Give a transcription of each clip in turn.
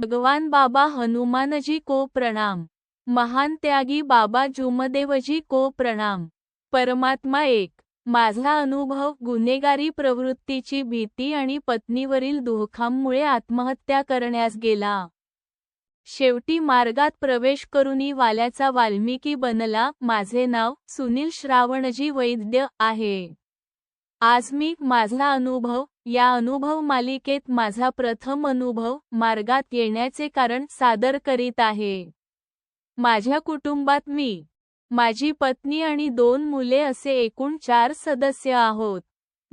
भगवान बाबा हनुमानजी को प्रणाम. महान त्यागी बाबा जुमदेवजी को प्रणाम. परमात्मा एक. माझा अनुभव गुन्हेगारी प्रवृत्तीची भीती आणि पत्नीवरील दुःखामुळे आत्महत्या करण्यास गेला. शेवटी मार्गात प्रवेश करूनी वाल्याचा वाल्मिकी बनला. माझे नाव सुनील श्रावणजी वैद्य आहे. आज मी माझा अनुभव या अनुभव मालिकेत माझा प्रथम अनुभव मार्गात येण्याचे कारण सादर करीत आहे. माझ्या कुटुंबात मी माझी पत्नी आणि दोन मुले असे एकूण चार सदस्य आहोत.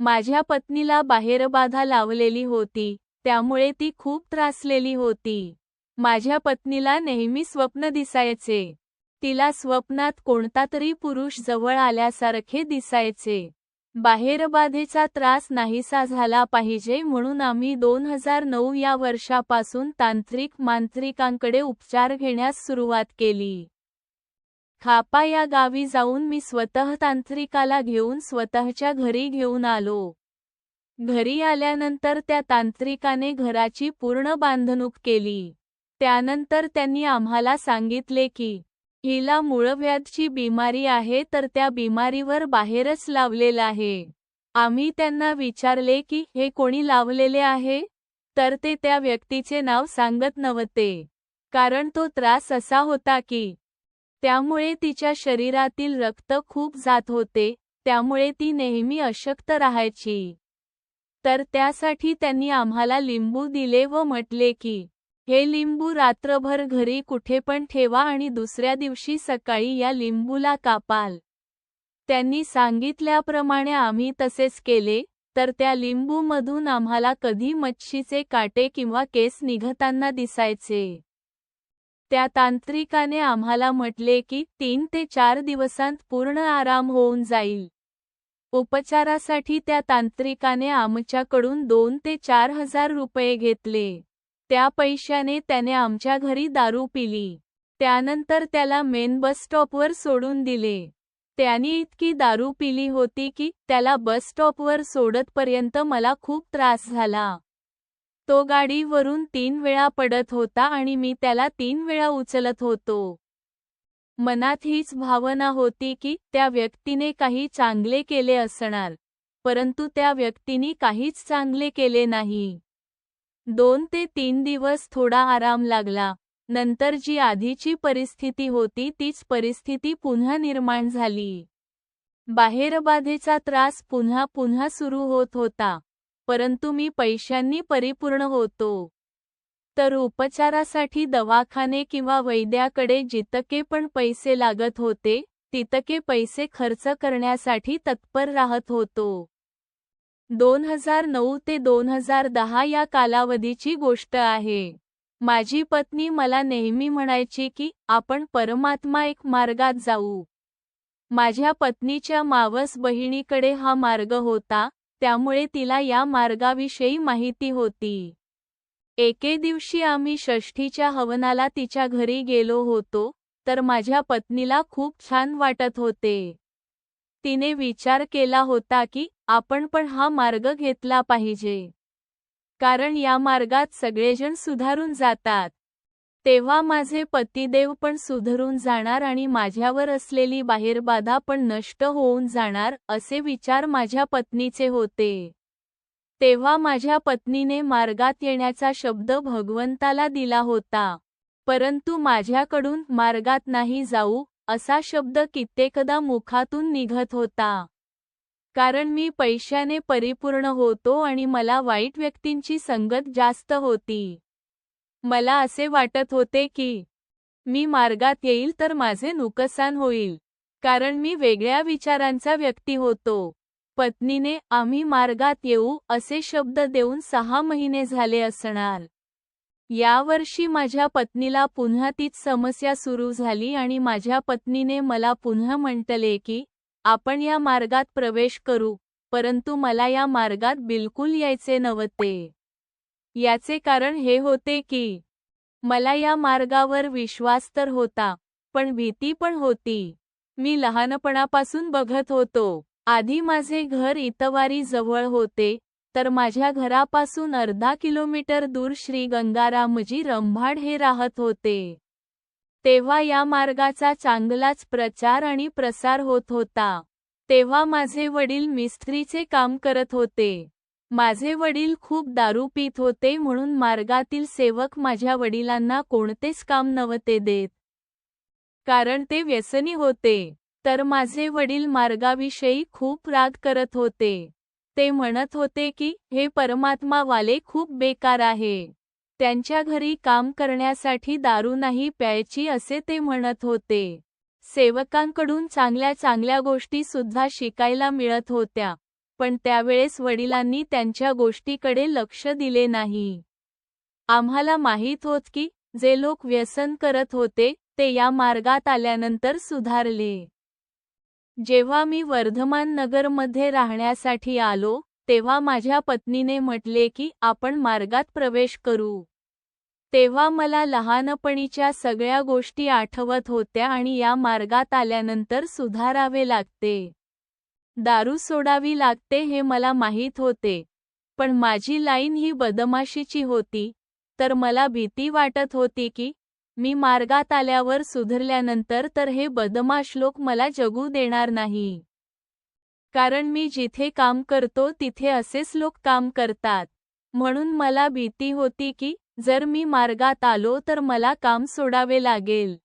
माझ्या पत्नीला बाहेरबाधा लावलेली होती त्यामुळे ती खूप त्रासलेली होती. माझ्या पत्नीला नेहमी स्वप्न दिसायचे. तिला स्वप्नात कोणता तरी पुरुष जवळ आल्यासारखे दिसायचे. बाहेरबाधेचा त्रास नाहीसा झाला पाहिजे म्हणून आम्ही दोन हजार नऊ या वर्षापासून तांत्रिक मांत्रिकांकडे उपचार घेण्यास सुरुवात केली. खापा या गावी जाऊन मी स्वतः तांत्रिकाला घेऊन स्वतःच्या घरी घेऊन आलो. घरी आल्यानंतर त्या तांत्रिकाने घराची पूर्ण बांधणूक केली. त्यानंतर त्यांनी आम्हाला सांगितले की हिला मूळव्याधची बिमारी आहे तर त्या बिमारीवर बाहेरच लावलेलं आहे. आम्ही त्यांना विचारले की हे कोणी लावलेले आहे? तर ते त्या व्यक्तीचे नाव सांगत नव्हते. कारण तो त्रास असा होता की त्यामुळे तिच्या शरीरातील रक्त खूप जात होते त्यामुळे ती नेहमी अशक्त राहायची. तर त्यासाठी त्यांनी आम्हाला लिंबू दिले व म्हटले की हे लिंबू रात्रभर घरी कुठे पण ठेवा आणि दुसऱ्या दिवशी सकाळी या लिंबूला कापाल. त्यांनी सांगितल्याप्रमाणे आम्ही तसेच केले तर त्या लिंबूमधून आम्हाला कधी मच्छीचे काटे किंवा केस निघताना दिसायचे. त्या तांत्रिकाने आम्हाला म्हटले की तीन ते चार दिवसांत पूर्ण आराम होऊन जाईल. उपचारासाठी त्या तांत्रिकाने आमच्याकडून दोन ते चार हजार रुपये घेतले. त्या पैशाने त्याने आमच्या घरी दारू पिली. त्यानंतर त्याला मेन बस स्टॉपवर सोडून दिले. त्याने इतकी दारू पिली होती की त्याला बस स्टॉपवर सोडतपर्यंत मला खूप त्रास झाला. तो गाडीवरून तीन वेळा पडत होता आणि मी त्याला तीन वेळा उचलत होतो. मनात हीच भावना होती की त्या व्यक्तीने काही चांगले केले असणार परंतु त्या व्यक्तीने काहीच चांगले केले नाही. दोन ते तीन दिवस थोडा आराम लागला. नंतर जी आधीची परिस्थिती होती तीच परिस्थिती पुन्हा निर्माण झाली. बाहेरबाधेचा त्रास पुन्हा पुन्हा सुरू होत होता. परंतु मी पैशांनी परिपूर्ण होतो. तर उपचारासाठी दवाखाने किंवा वैद्याकडे जितके पण पैसे लागत होते तितके पैसे खर्च करण्यासाठी तत्पर राहत होतो. दोन हजार नऊ ते दोन हजार दहा या कालावधीची गोष्ट आहे. माझी पत्नी मला नेहमी म्हणायची की आपण परमात्मा एक मार्गात जाऊ. माझ्या पत्नीच्या मावस बहिणीकडे हा मार्ग होता त्यामुळे तिला या मार्गाविषयी माहिती होती. एके दिवशी आम्ही षष्ठीच्या हवनाला तिच्या घरी गेलो होतो तर माझ्या पत्नीला खूप छान वाटत होते. तिने विचार केला होता की आपण पण हा मार्ग घेतला पाहिजे. कारण या मार्गात सगळेजण सुधारून जातात. तेव्हा माझे पतिदेव पण सुधरून जाणार आणि माझ्यावर असलेली बाहेरबाधा पण नष्ट होऊन जाणार असे विचार माझ्या पत्नीचे होते. तेव्हा माझ्या पत्नीने मार्गात येण्याचा शब्द भगवंताला दिला होता. परंतु माझ्याकडून मार्गात नाही जाऊ असा शब्द कित्येकदा मुखातून निघत होता. कारण मी पैशाने परिपूर्ण होतो आणि मला वाईट व्यक्तींची संगत जास्त होती. मला असे वाटत होते की मी मार्गात येईल तर माझे नुकसान होईल. कारण मी वेगळ्या विचारांचा व्यक्ती होतो. पत्नीने आम्ही मार्गात येऊ असे शब्द देऊन सहा महिने झाले असणार. यावर्षी माझ्या पत्नीला पुन्हा तीच समस्या सुरू झाली आणि माझ्या पत्नीने मला पुन्हा म्हटले की आपण या मार्गात प्रवेश करू परंतु मला या मार्गात बिलकुल यायचे नव्हते. याचे कारण हे होते की मला या मार्गावर विश्वास तर होता पण भीती पण होती. मी लहानपणापासून बघत होतो. आधी माझे घर इतवारी जवळ होते तर माझ्या घरापासून अर्धा किलोमीटर दूर श्री गंगारामजी रंभाड हे राहत होते. तेव्हा या मार्गाचा चांगलाच प्रचार आणि प्रसार होत होता. तेव्हा माझे वडील मिस्त्रीचे काम करत होते. माझे वडील खूप दारू पित होते म्हणून मार्गातील सेवक माझ्या वडिलांना कोणतेच काम नव्हते देत. कारण ते व्यसनी होते. तर माझे वडील मार्गाविषयी खूप राग करत होते. ते म्हणत होते की हे परमात्मावाले खूप बेकार आहे. त्यांच्या घरी काम करण्यासाठी दारू नाही प्यायची असे ते म्हणत होते. सेवकांकडून चांगल्या चांगल्या गोष्टी सुद्धा शिकायला मिळत होत्या. पण त्यावेळेस वडिलांनी त्यांच्या गोष्टीकडे लक्ष दिले नाही. आम्हाला माहीत होत की जे लोक व्यसन करत होते ते या मार्गात आल्यानंतर सुधारले. जेव्हा मी वर्धमान नगरमध्ये राहण्यासाठी आलो तेव्हा माझ्या पत्नीने म्हटले की आपण मार्गात प्रवेश करू. तेव्हा मला लहानपणीच्या सगळ्या गोष्टी आठवत होत्या आणि या मार्गात आल्यानंतर सुधारावे लागते. दारू सोडावी लागते हे मला माहीत होते. पण माझी लाईन ही बदमाशीची होती तर मला भीती वाटत होती की मी मार्गात आल्यावर सुधरल्यानंतर तर हे बदमाश लोक मला जगू देणार नाही. कारण मी जिथे काम करतो तिथे असेच लोक काम करतात. म्हणून मला भीती होती की जर मी मार्गात आलो तर मला काम सोडावे लागेल.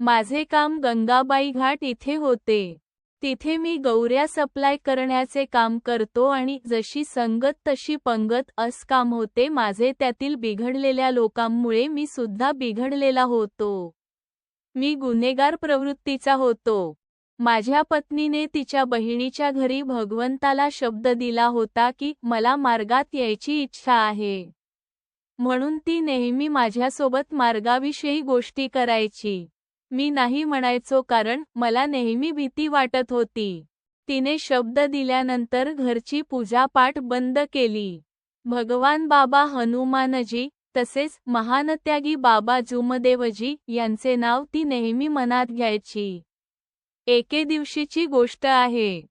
माझे काम गंगाबाई घाट इथे होते. तिथे मी गौऱ्या सप्लाय करण्याचे काम करतो आणि जशी संगत तशी पंगत अस काम होते माझे त्यातील बिघडलेल्या लोकांमुळे मी सुद्धा बिघडलेला होतो. मी गुन्हेगार प्रवृत्तीचा होतो. माझ्या पत्नीने तिच्या बहिणीच्या घरी भगवंताला शब्द दिला होता की मला मार्गात यायची इच्छा आहे. म्हणून ती नेहमी माझ्यासोबत मार्गाविषयी गोष्टी करायची. मी नाही म्हणायचो कारण मला नेहमी भीती वाटत होती. तिने शब्द दिल्यानंतर घरची पूजापाठ बंद केली. भगवान बाबा हनुमानजी तसेच महानत्यागी बाबा जुमदेवजी यांचे नाव ती नेहमी मनात घ्यायची. एके दिवशीची गोष्ट आहे.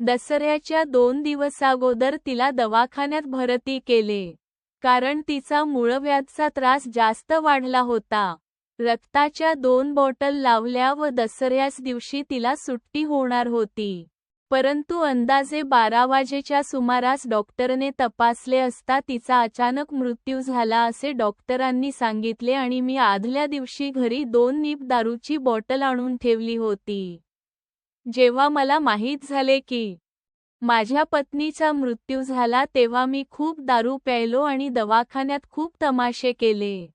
दसऱ्याच्या दोन दिवसागोदर तिला दवाखान्यात भरती केले. कारण तिचा मूळव्याधचा त्रास जास्त वाढला होता. रक्ताच्या दोन बॉटल लावल्या व दसऱ्याच दिवशी तिला सुट्टी होणार होती. परंतु अंदाजे बारा वाजेच्या सुमारास डॉक्टरने तपासले असता तिचा अचानक मृत्यू झाला असे डॉक्टरांनी सांगितले आणि मी आदल्या दिवशी घरी दोन नीप दारूची बॉटल आणून ठेवली होती. जेव्हा मला माहीत झाले की माझ्या पत्नीचा मृत्यू झाला तेव्हा मी खूप दारू प्यायलो आणि दवाखान्यात खूप तमाशे केले.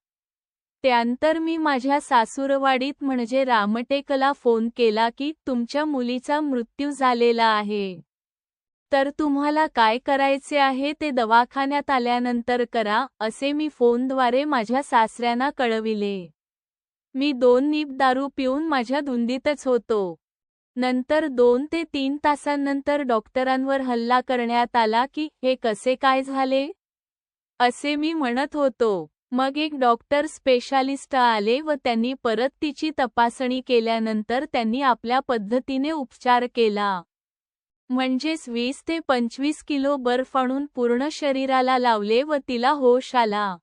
त्यानंतर मी माझ्या सासूरवाडीत म्हणजे रामटेकला फोन केला की तुमच्या मुलीचा मृत्यू झालेला आहे. तर तुम्हाला काय करायचे आहे ते दवाखान्यात आल्यानंतर करा असे मी फोनद्वारे माझ्या सासऱ्यांना कळविले. मी दोन नीप दारू पिऊन माझ्या धुंदीतच होतो. नंतर दोन ते तीन तासांनंतर डॉक्टरांवर हल्ला करण्यात आला की हे कसे काय झाले? असे मी म्हणत होतो. मग एक डॉक्टर स्पेशालिस्ट आले व त्यांनी परत तिची तपासणी केल्यानंतर त्यांनी आपल्या पद्धतीने उपचार केला. म्हणजेच वीस ते पंचवीस किलो बर्फ आणून पूर्ण शरीराला लावले व तिला होश आला.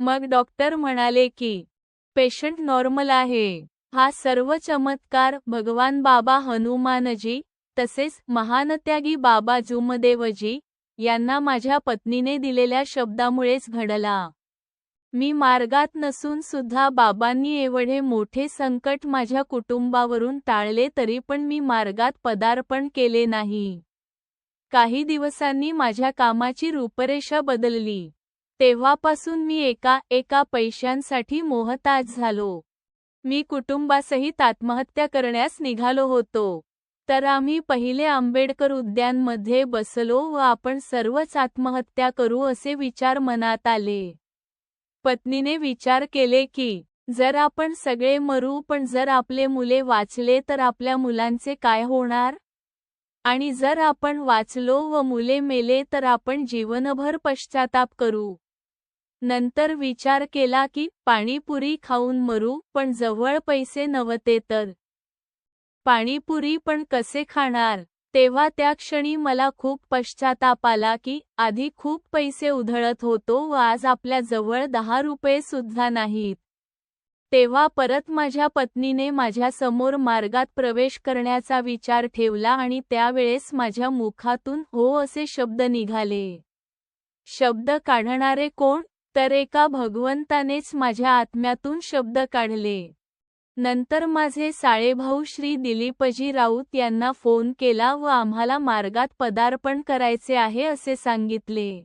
मग डॉक्टर म्हणाले की पेशंट नॉर्मल आहे. हा सर्व चमत्कार भगवान बाबा हनुमानजी तसेच महानत्यागी बाबा जुमदेवजी यांना माझ्या पत्नीने दिलेल्या शब्दामुळेच घडला. मी मार्गात नसून सुद्धा बाबांनी एवढे मोठे संकट माझ्या कुटुंबावरून टाळले तरी पण मी मार्गात पदार्पण केले नाही. काही दिवसांनी माझ्या कामाची रूपरेषा बदलली. तेव्हापासून मी एका एका पैशांसाठी मोहताज झालो. मी कुटुंबासहित आत्महत्या करण्यास निघालो होतो. तर आम्ही पहिले आंबेडकर उद्यानमध्ये बसलो व आपण सर्वच आत्महत्या करू असे विचार मनात आले. पत्नीने विचार केले की जर आपण सगळे मरू पण जर आपले मुले वाचले तर आपल्या मुलांचे काय होणार? आणि जर आपण वाचलो व मुले मेले तर आपण जीवनभर पश्चाताप करू. नंतर विचार केला की पाणीपुरी खाऊन मरू पण जवळ पैसे नव्हते तर. पाणीपुरी पण कसे खाणार? तेव्हा त्या क्षणी मला खूप पश्चाताप आला की आधी खूप पैसे उधळत होतो व आज आपल्या जवळ दहा रुपये सुद्धा नाहीत. तेव्हा परत माझ्या पत्नीने माझ्यासमोर मार्गात प्रवेश करण्याचा विचार ठेवला आणि त्यावेळेस माझ्या मुखातून हो असे शब्द निघाले. शब्द काढणारे कोण? तर एका भगवंतानेच माझ्या आत्म्यातून शब्द काढले. नंतर माझे साळेभाऊ श्री दिलीपजी राऊत यांना फोन केला व आम्हाला मार्गात पदार्पण करायचे आहे असे सांगितले.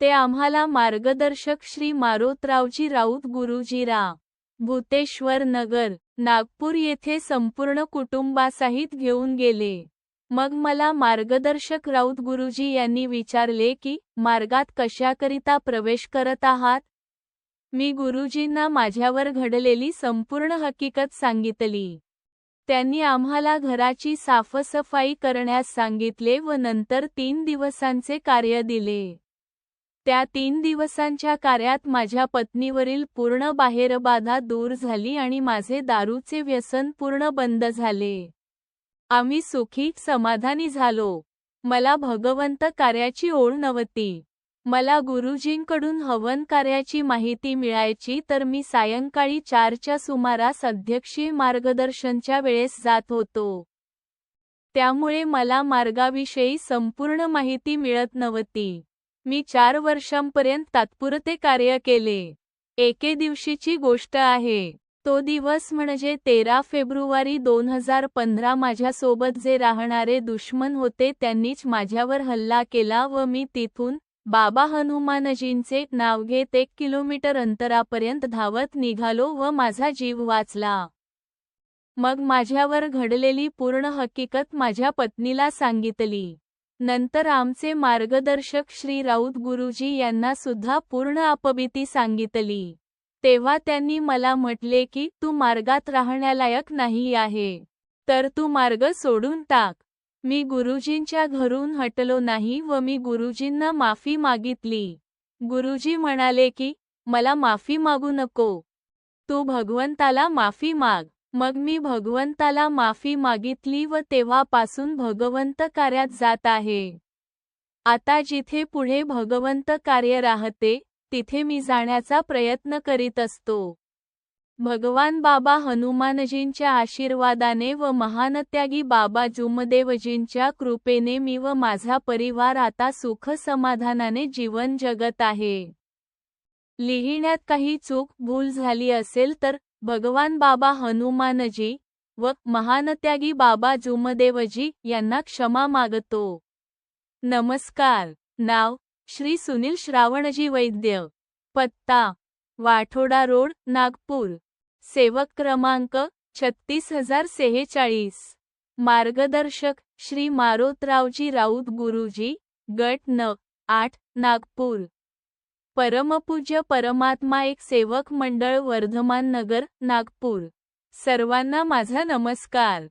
ते आम्हाला मार्गदर्शक श्री मारोतरावजी राऊत गुरुजीरा भूतेश्वर नगर नागपूर येथे संपूर्ण कुटुंबासहित घेऊन गेले. मग मला मार्गदर्शक राऊत गुरुजी यांनी विचारले की मार्गात कशाकरिता प्रवेश करत आहात? मी गुरुजींना माझ्यावर घडलेली संपूर्ण हकीकत सांगितली. त्यांनी आम्हाला घराची साफसफाई करण्यास सांगितले व नंतर तीन दिवसांचे कार्य दिले. त्या तीन दिवसांच्या कार्यात माझ्या पत्नीवरील पूर्ण बाहेरबाधा दूर झाली आणि माझे दारूचे व्यसन पूर्ण बंद झाले. आम्ही सुखी समाधानी झालो. मला भगवंत कार्याची ओढ नव्हती. मला गुरुजींकडून हवन कार्याची माहिती मिळायची तर मी सायंकाळी चारच्या सुमारास अध्यक्षीय मार्गदर्शनच्या वेळेस जात होतो. त्यामुळे मला मार्गाविषयी संपूर्ण माहिती मिळत नव्हती. मी चार वर्षांपर्यंत तात्पुरते कार्य केले. एके दिवशीची गोष्ट आहे. तो दिवस म्हणजे तेरा फेब्रुवारी दोन हजार पंधरा माझ्यासोबत जे राहणारे दुश्मन होते त्यांनीच माझ्यावर हल्ला केला व मी तिथून बाबा हनुमानजींचे नाव घेत एक किलोमीटर अंतरापर्यंत धावत निघालो व माझा जीव वाचला. मग माझ्यावर घडलेली पूर्ण हकीकत माझ्या पत्नीला सांगितली. नंतर आमचे मार्गदर्शक श्री राऊत गुरुजी यांना सुद्धा पूर्ण अपबिती सांगितली. तेव्हा त्यांनी मला म्हटले की तू मार्गात राहण्यालायक नाही आहे. तर तू मार्ग सोडून टाक. मी गुरुजींच्या घरून हटलो नाही व मी गुरुजींना माफी मागितली. गुरुजी म्हणाले की मला माफी मागू नको. तू भगवंताला माफी माग. मग मी भगवंताला माफी मागितली व तेव्हापासून भगवंत कार्यात जात आहे. आता जिथे पुढे भगवंत कार्य राहते तिथे मी जाण्याचा प्रयत्न करीत असतो. भगवान बाबा हनुमानजींच्या आशीर्वादाने व महानत्यागी बाबा जुमदेवजींच्या कृपेने मी व माझा परिवार आता सुख समाधानाने जीवन जगत आहे. लिहिण्यात काही चूक भूल झाली असेल तर भगवान बाबा हनुमानजी व महानत्यागी बाबा जुमदेवजी यांना क्षमा मागतो. नमस्कार. नाव श्री सुनील श्रावणजी वैद्य. पत्ता वाठोडा रोड नागपूर. सेवक क्रमांक छत्तीस हजार सेहेचाळीस. मार्गदर्शक श्री मारोतरावजी राऊत गुरुजी गट न आठ नागपूर. परमपूज्य परमात्मा एक सेवक मंडळ वर्धमान नगर नागपूर. सर्वांना माझा नमस्कार.